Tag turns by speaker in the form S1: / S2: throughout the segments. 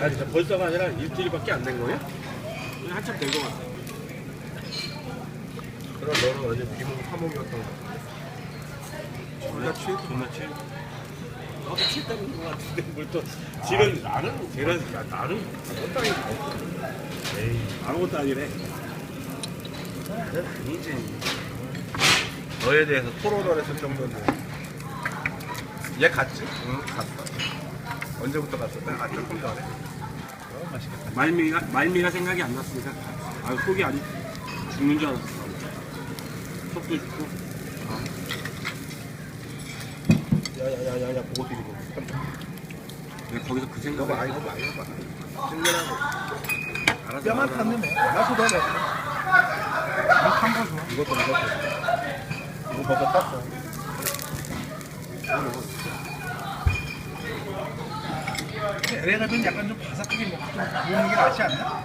S1: 아 진짜 벌써가 아니라 일주일밖에 안 된 거예요? 한참 된 거 같아.
S2: 그럼 너는 어제 비몽 사몽이었던 거
S1: 존나 취해? 존나 취해? 나도 취했다는 거 같은데 뭘또 지는 나는 쟤는 야, 나는
S2: 어따위 에이
S1: 아무것도 아니래.
S2: 아니지 너에 대해서 토론을 했을 정도는 얘 갔지? 응 갔어 언제부터 갔어? 아 조금 전에 어 맛있겠다
S1: 말미가 말미가 생각이 안 났습니다. 아 속이 아주 죽는 줄 알았어. 속도 죽고.
S2: 야야야야야 보고 드리고
S1: 내가 거기서 그 생각.
S2: 너가 아이고 많이 해봐 찡그라고
S1: 알아서
S3: 뼈만
S1: 알아서.
S3: 탔네 뭐. 나도 더 내. 이거 거
S2: 이것도 이것도 이거 버섯 땄어
S3: LA 가면 약간 좀 바삭하게 먹고 좀 구우는 게 낫지 않나?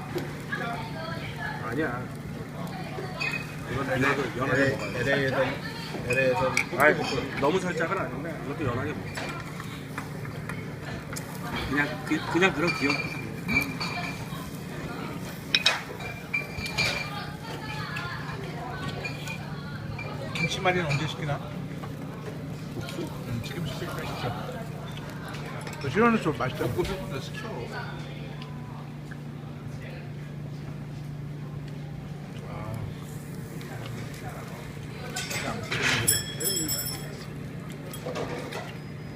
S1: 아니야. 이건
S2: LA,
S1: 이거 연하게 먹어야 돼.
S2: LA에선
S1: 아이 너무 살짝은 아닌데 이것도 연하게 먹어. 그냥 그, 그냥 그런 기억.
S3: 김치말이는 언제 시키나? 음, 지금. 너 싫어하는 좀 맛있다.
S2: 고수 시켜